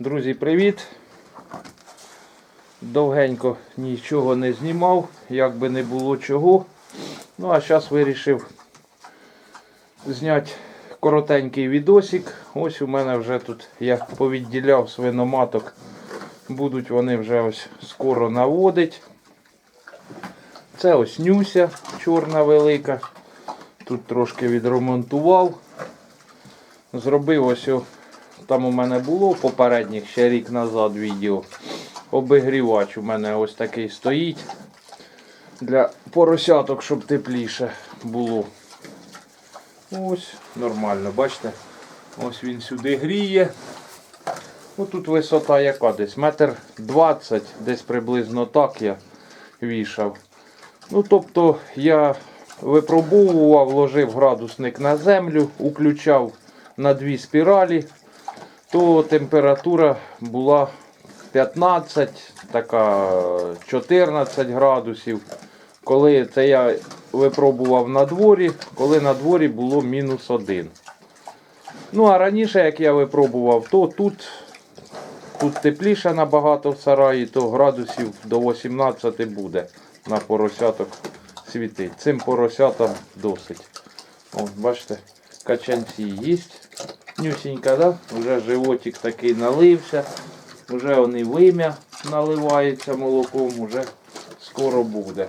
Друзі, привіт! Довгенько нічого не знімав, як би не було чого. Ну а зараз вирішив зняти коротенький відосик. Ось у мене вже тут я повідділяв свиноматок. Будуть вони вже ось скоро наводить. Це ось нюся чорна велика. Тут трошки відремонтував. Зробив ось там у мене було попередніх ще рік назад відео. Обігрівач у мене ось такий стоїть. Для поросяток, щоб тепліше було. Ось, нормально, бачите? Ось він сюди гріє. Ну тут висота яка десь? Метр двадцять, десь приблизно так я вішав. Ну тобто я випробовував, вложив градусник на землю, уключав на дві спіралі, то температура була 15, така 14 градусів. Коли це я випробував на дворі, коли на дворі було мінус 1. Ну а раніше, як я випробував, то тут, тут тепліше набагато в сараї, то градусів до 18 буде на поросяток світить. Цим поросятам досить. О, бачите, качанці є. Нюсінька, да? Вже животик такий налився. Вже вони вим'я наливається молоком, вже скоро буде.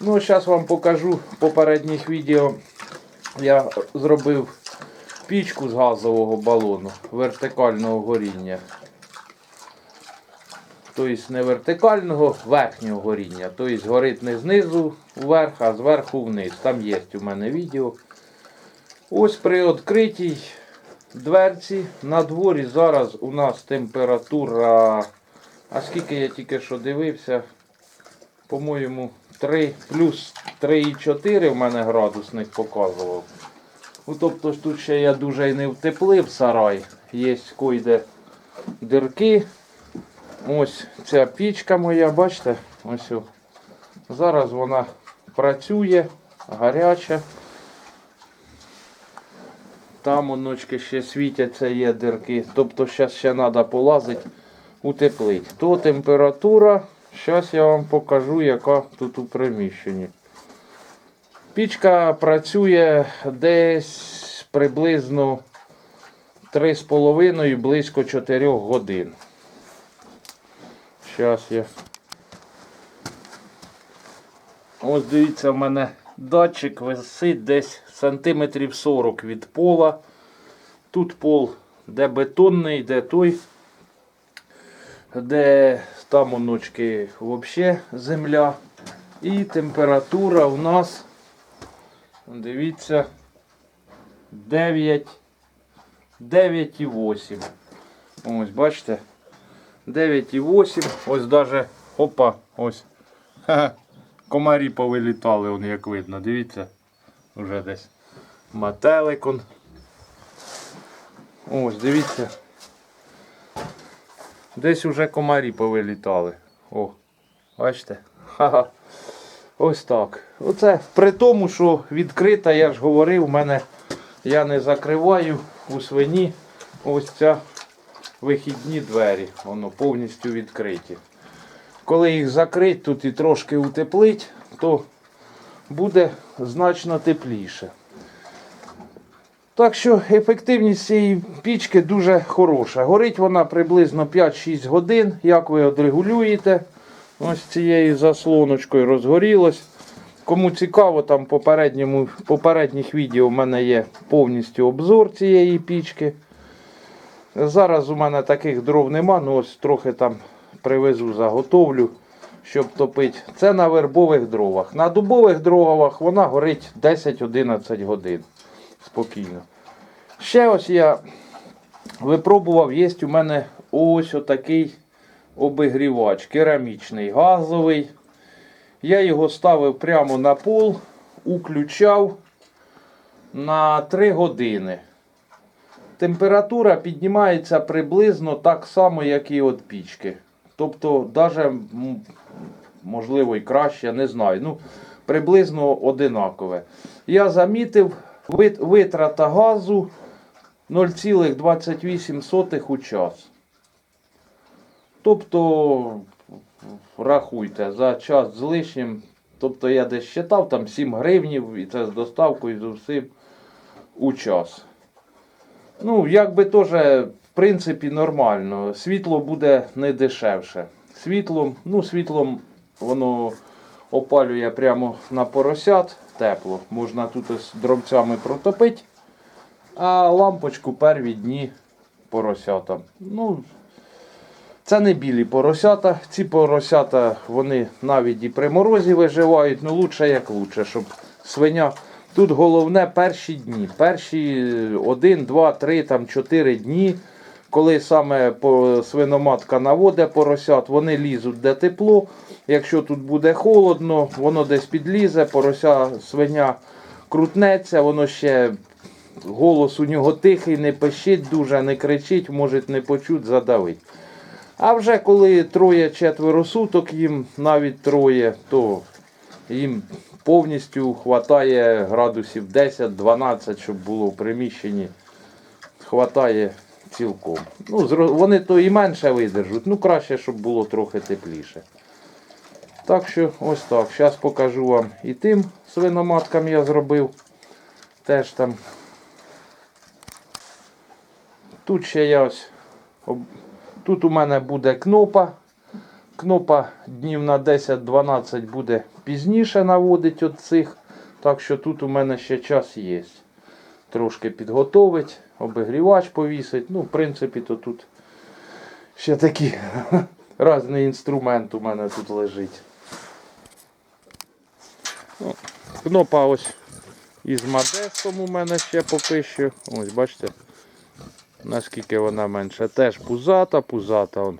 Ну, зараз вам покажу в попередніх відео. Я зробив пічку з газового балону вертикального горіння. Тобто не вертикального, верхнього горіння. Тобто горить не знизу вверх, а зверху вниз. Там є у мене відео. Ось при відкритій дверці на дворі зараз у нас температура. А скільки я тільки що дивився, по-моєму, 3 плюс 3,4 в мене градусник показував. Ну, тобто тут ще я дуже і не втеплив сарай. Є койде дирки. Ось ця пічка моя, бачите? Ось. Зараз вона працює, гаряча. Там оночки ще світяться, є дирки. Тобто зараз ще треба полазити, утеплити. То температура. Зараз я вам покажу, яка тут у приміщенні. Пічка працює десь приблизно 3,5 близько 4 годин. Зараз я. Ось дивіться, в мене датчик висить десь сантиметрів 40 від пола. Тут пол де бетонний, де той, де там оночки взагалі земля. І температура у нас, дивіться, 9, 9,8. Ось, бачите? 9,8. Ось даже, опа, ось. Комарі повилітали, он, як видно, дивіться. Вже десь метелик. Ось, дивіться. Десь уже комарі повилітали. О, бачите? Ха-ха. Ось так. Оце при тому, що відкрита, я ж говорив, у мене я не закриваю у свині ось ця вихідні двері. Воно повністю відкриті. Коли їх закрить тут і трошки утеплить, то буде значно тепліше. Так що ефективність цієї пічки дуже хороша. Горить вона приблизно 5-6 годин. Як ви отрегулюєте, ось цією заслоночкою розгорілось. Кому цікаво, там попередньому, попередніх відео в мене є повністю обзор цієї пічки. Зараз у мене таких дров нема, ну ось трохи там привезу, заготовлю, щоб топити. Це на вербових дровах. На дубових дровах вона горить 10-11 годин спокійно. Ще ось я випробував, є у мене ось отакий обігрівач, керамічний, газовий. Я його ставив прямо на пол, уключав на 3 години. Температура піднімається приблизно так само, як і від пічки. Тобто, навіть, можливо, і краще, не знаю. Ну, приблизно одинакове. Я замітив витрата газу 0,28 у час. Тобто, рахуйте, за час з лишнім. Тобто я десь считав, там 7 гривнів, і це з доставкою з усім у час. Ну, якби теж, в принципі, нормально. Світло буде не дешевше. Світлом, ну, світлом воно опалює прямо на поросят тепло. Можна тут з дробцями протопити, а лампочку перві дні поросятам. Ну, це не білі поросята. Ці поросята вони навіть і при морозі виживають, ну лучше як лучше, щоб свиня. Тут головне перші дні. Перші 1, 2, 3, там 4 дні, коли саме свиноматка наводить поросят, вони лізуть де тепло. Якщо тут буде холодно, воно десь підлізе, порося свиня крутнеться, воно ще голос у нього тихий, не пищить дуже, не кричить, може не почуть, задавить. А вже коли троє-четверо суток їм, навіть троє, то їм повністю хватає градусів 10-12, щоб було в приміщенні. Хватає цілком. Ну, вони то і менше видержуть, ну краще, щоб було трохи тепліше. Так що ось так. Зараз покажу вам і тим свиноматкам я зробив. Теж там. Тут ще я ось. Тут у мене буде кнопа. Кнопа днів на 10-12 буде пізніше наводить от. Так що тут у мене ще час є. Трошки підготовить, обігрівач повісить. Ну, в принципі, то тут ще такий різний інструмент у мене тут лежить. Ну, Кнопа ось із Модестом у мене ще попище. Ось, бачите, наскільки вона менша. Теж пузата, пузата. Он.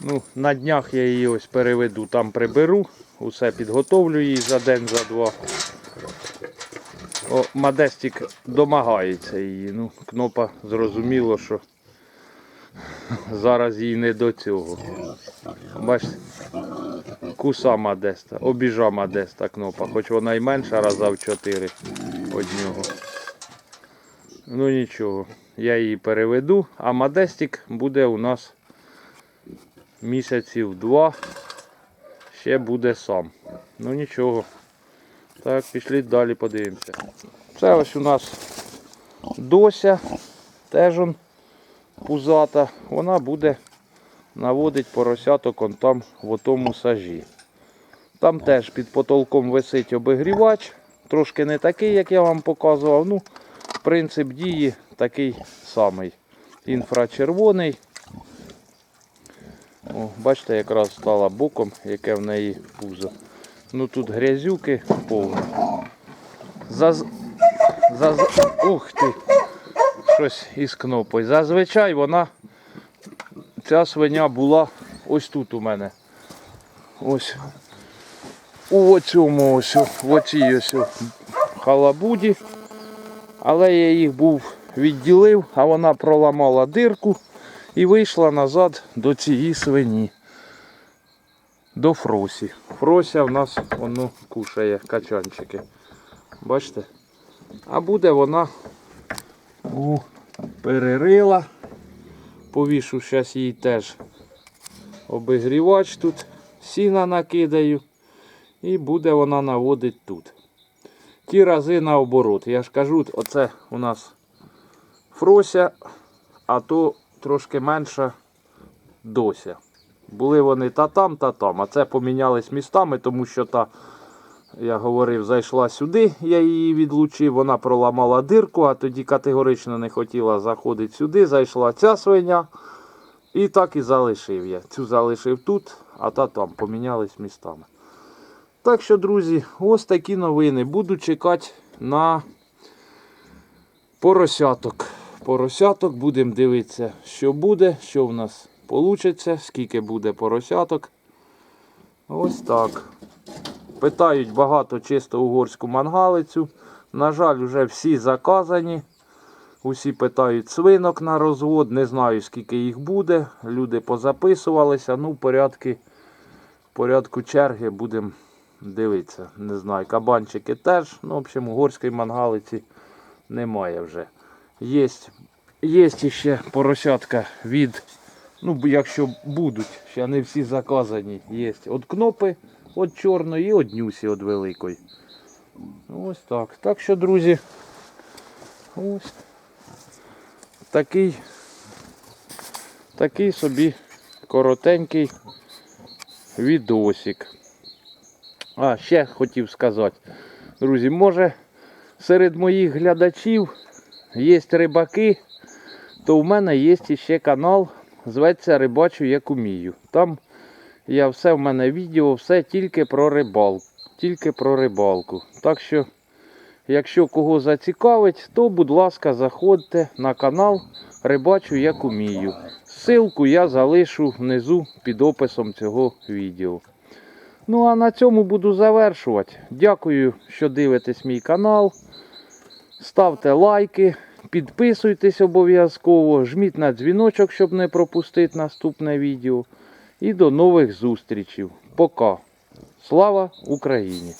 Ну, на днях я її ось переведу, там приберу, усе підготовлю її за день, за два. О, Модестик домагається її. Ну, кнопа зрозуміло, що зараз їй не до цього. Бачите? Куса Модеста, обіжа Модеста кнопа, хоч вона й менша раза в 4 від нього. Ну нічого, я її переведу, а Модестик буде у нас місяців два. Ще буде сам. Ну нічого. Так, пішли далі подивимося. Це ось у нас дося, теж он пузата. Вона буде наводить поросяток он там в тому сажі. Там теж під потолком висить обігрівач. Трошки не такий, як я вам показував. Ну, принцип дії такий самий. Інфрачервоний. О, бачите, якраз стала боком, яке в неї пузо. Ну тут грязюки повно. Заз... Заз... Ух ти! Щось із кнопою. Зазвичай вона, ця свиня була ось тут у мене. Ось. У цьому ось, в оцій ось халабуді. Але я їх був відділив, а вона проламала дирку і вийшла назад до цієї свині. До Фросі. Фрося в нас воно кушає качанчики. Бачите? А буде вона у перерила. Повішу зараз їй теж обігрівач тут, сіна накидаю. І буде вона наводить тут. Ті рази наоборот. Я ж кажу, оце у нас Фрося, а то трошки менша дося. Були вони та там, та там. А це помінялись містами, тому що та, я говорив, зайшла сюди, я її відлучив, вона проламала дирку, а тоді категорично не хотіла заходити сюди. Зайшла ця свиня. І так і залишив я. Цю залишив тут, а та там помінялись містами. Так що, друзі, ось такі новини. Буду чекати на поросяток. Поросяток будемо дивитися, що буде, що в нас вийде, скільки буде поросяток. Ось так. Питають багато чисто угорську мангалицю. На жаль, вже всі заказані. Усі питають свинок на розвод. Не знаю, скільки їх буде. Люди позаписувалися. Ну, в порядку, порядку черги будемо дивитися. Не знаю, кабанчики теж. Ну, в общем, угорської мангалиці немає вже. Є, є ще поросятка від Ну, якщо будуть, ще не всі заказані. Є от кнопи, от чорної і от нюсі от великої. Ось так. Так що, друзі, ось такий, такий собі коротенький відосик. А, ще хотів сказати, друзі, може серед моїх глядачів є рибаки, то в мене є ще канал, зветься Рибачу як умію. Там я все в мене відео, все тільки про рибалку. Тільки про рибалку. Так що, якщо кого зацікавить, то будь ласка, заходьте на канал Рибачу як умію. Ссылку я залишу внизу під описом цього відео. Ну а на цьому буду завершувати. Дякую, що дивитесь мій канал. Ставте лайки, підписуйтесь обов'язково, жміть на дзвіночок, щоб не пропустити наступне відео. І до нових зустрічей. Пока. Слава Україні!